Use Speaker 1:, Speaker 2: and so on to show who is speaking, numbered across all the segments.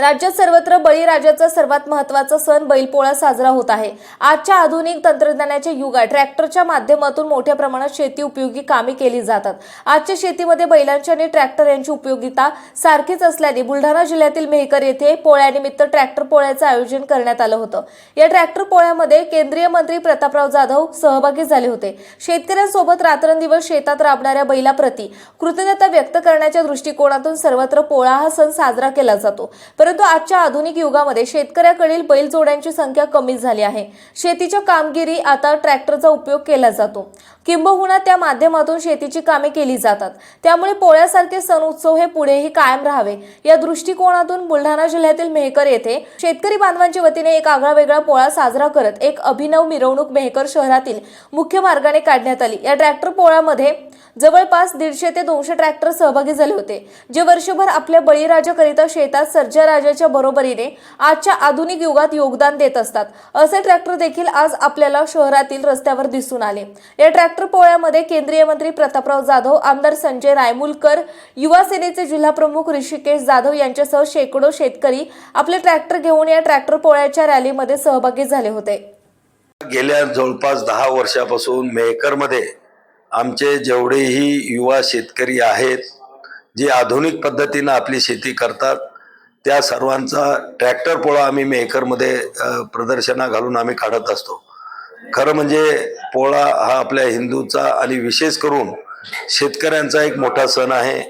Speaker 1: राज्यात सर्वत्र बळीराजाचा सर्वात महत्त्वाचा सण बैलपोळा साजरा होत आहे. आजच्या आधुनिक तंत्रज्ञानाच्या युगात ट्रॅक्टरच्या माध्यमातून मोठ्या प्रमाणात शेती उपयोगी कामे केली जातात. आजच्या शेतीमध्ये बैलांची आणि ट्रॅक्टर यांची उपयोगिता सारखीच असल्याने बुलढाणा जिल्ह्यातील मेहकर येथे पोळ्यानिमित्त ट्रॅक्टर पोळ्याचं आयोजन करण्यात आलं होतं. या ट्रॅक्टर पोळ्यामध्ये केंद्रीय मंत्री प्रतापराव जाधव सहभागी झाले होते. शेतकऱ्यांसोबत रात्रंदिवस शेतात राबणाऱ्या बैलाप्रती कृतज्ञता व्यक्त करण्याच्या दृष्टिकोनातून सर्वत्र पोळा हा सण साजरा केला जातो. परंतु परंतु आजच्या आधुनिक युगामध्ये शेतकऱ्याकडील बैलजोड्यांची संख्या कमी झाली आहे. शेतीच्या कामगिरी आता ट्रॅक्टरचा उपयोग केला जातो. किंबहुना त्या माध्यमातून शेतीची कामे केली जातात. त्यामुळे पोळ्यासारखे सण उत्सव हे पुढेही कायम राहावे. या दृष्टिकोनातून बुलढाणा जिल्ह्यातील मेहकर येथे शेतकरी बांधवांच्या वतीने एक आगळा वेगळा पोळा साजरा करत एक अभिनव मिरवणूक मेहकर शहरातील मुख्य मार्गाने काढण्यात आली. या ट्रॅक्टर पोळ्यामध्ये जवळपास दीडशे ते दोनशे ट्रॅक्टर सहभागी झाले होते जे वर्षभर आपल्या बळीराजाकरिता शेतात सर्जा राजाच्या बरोबरीने आजच्या आधुनिक युगात योगदान देत असतात. असे ट्रॅक्टर देखील आज आपल्याला शहरातील रस्त्यावर दिसून आले. या ट्रॅक्टर पोळ्यामध्ये केंद्रीय मंत्री प्रतापराव जाधव आमदार संजय रायमुलकर युवा सेनेचे जिल्हाप्रमुख ऋषिकेश जाधव यांच्यासह शेकडो शेतकरी आपले ट्रॅक्टर घेऊन या ट्रॅक्टर पोळ्याच्या रॅलीमध्ये सहभागी झाले होते.
Speaker 2: गेल्या जवळपास दहा वर्षापासून मेहकरमध्ये आमचे जेवढेही युवा शेतकरी आहेत जे आधुनिक पद्धतीनं आपली शेती करतात त्या सर्वांचा ट्रॅक्टर पोळा आम्ही मेहकरमध्ये प्रदर्शना घालून आम्ही काढत असतो. खरं म्हणजे पोळा हा आपल्या हिंदूचा आणि विशेष करून शेतकऱ्यांचा एक मोठा सण आहे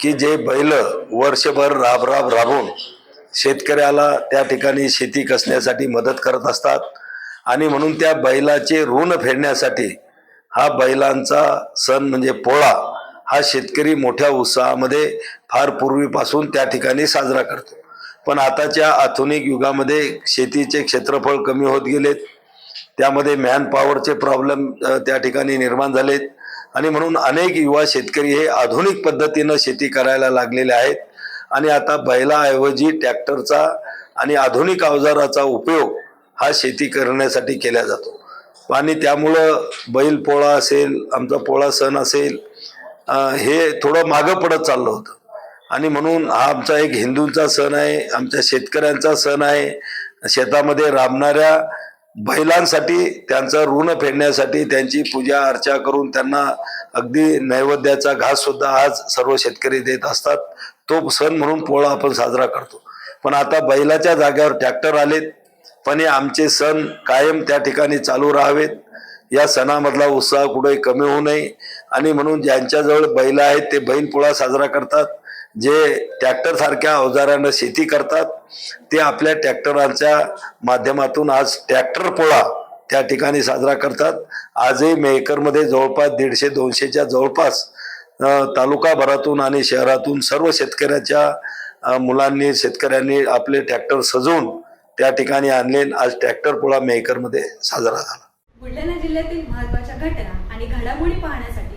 Speaker 2: की जे बैल वर्षभर राब राब राबून शेतकऱ्याला त्या ठिकाणी शेती कसण्यासाठी मदत करत असतात. आणि म्हणून त्या बैलाचे ऋण फेडण्यासाठी हा बैलांचा सण म्हणजे पोळा हा शेतकरी मोठ्या उत्साहामध्ये फार पूर्वीपासून त्या ठिकाणी साजरा करतो. पण आताच्या आधुनिक युगामध्ये शेतीचे क्षेत्रफळ कमी होत गेलेत. त्यामध्ये मॅन पॉवरचे प्रॉब्लेम त्या ठिकाणी निर्माण झालेत. आणि म्हणून अनेक युवा शेतकरी हे आधुनिक पद्धतीनं शेती करायला लागलेले आहेत. आणि आता बैलाऐवजी ट्रॅक्टरचा आणि आधुनिक अवजाराचा उपयोग हा शेती करण्यासाठी केला जातो. आणि त्यामुळं बैल पोळा असेल आमचा पोळा सण असेल हे थोडं मागं पडत चाललं होतं. आणि म्हणून हा आमचा एक हिंदूंचा सण आहे आमच्या शेतकऱ्यांचा सण आहे. शेतामध्ये राबणाऱ्या बैलांसाठी त्यांचं ऋण फेडण्यासाठी त्यांची पूजा अर्चा करून त्यांना अगदी नैवेद्याचा घास सुद्धा आज सर्व शेतकरी देत असतात. तो सण म्हणून पोळा आपण साजरा करतो. पण आता बैलाच्या जागेवर ट्रॅक्टर आलेत. पण हे आमचे सण कायम त्या ठिकाणी चालू राहावेत. या सणामधला उत्साह कुठेही कमी होऊ नये. आणि म्हणून ज्यांच्याजवळ बैल आहेत ते बैल पोळा साजरा करतात. जे ट्रॅक्टर सारख्या अवजारानं शेती करतात ते आपल्या ट्रॅक्टरांच्या माध्यमातून आज ट्रॅक्टर पोळा त्या ठिकाणी साजरा करतात. आजही मेहकरमध्ये जवळपास दीडशे दोनशेच्या जवळपास तालुकाभरातून आणि शहरातून सर्व शेतकऱ्याच्या मुलांनी शेतकऱ्यांनी आपले ट्रॅक्टर सजवून त्या ठिकाणी आणले आज ट्रॅक्टर पोळा मेहकरमध्ये साजरा झाला.
Speaker 3: बुलढाणा जिल्ह्यातील महत्त्वाच्या घटना आणि घडामोडी पाहण्यासाठी